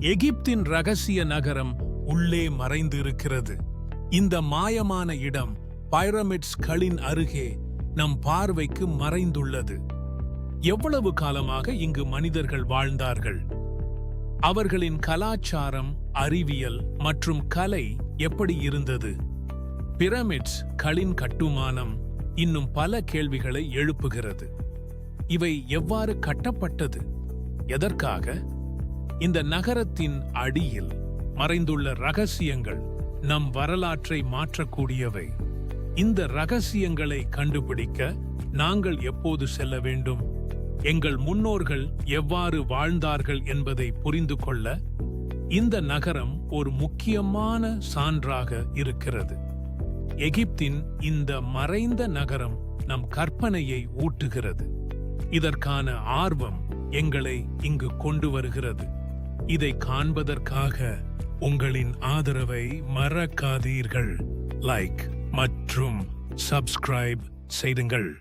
எகிப்தின் ரகசிய நகரம் உள்ளே மறைந்திருக்கிறது. இந்த மாயமான இடம் பைரமிட்ஸ்களின் அருகே நம் பார்வைக்கு மறைந்துள்ளது. எவ்வளவு காலமாக இங்கு மனிதர்கள் வாழ்ந்தார்கள்? அவர்களின் கலாச்சாரம் அறிவியல் மற்றும் கலை எப்படி இருந்தது? பிரமிட்ஸ் களின் கட்டுமானம் இன்னும் பல கேள்விகளை எழுப்புகிறது. இவை எவ்வாறு கட்டப்பட்டது? எதற்காக? இந்த நகரத்தின் அடியில் மறைந்துள்ள ரகசியங்கள் நம் வரலாற்றை மாற்றக்கூடியவை. இந்த ரகசியங்களை கண்டுபிடிக்க நாங்கள் எப்போது செல்ல வேண்டும்? எங்கள் முன்னோர்கள் எவ்வாறு வாழ்ந்தார்கள் என்பதை புரிந்து கொள்ள இந்த நகரம் ஒரு முக்கியமான சான்றாக இருக்கிறது. எகிப்தின் இந்த மறைந்த நகரம் நம் கற்பனையை ஊட்டுகிறது. இதற்கான ஆர்வம் எங்களை இங்கு கொண்டு வருகிறது. இதை காண்பதற்காக உங்களின் ஆதரவை மறக்காதீர்கள். லைக் மற்றும் சப்ஸ்கிரைப் செய்துங்கள்.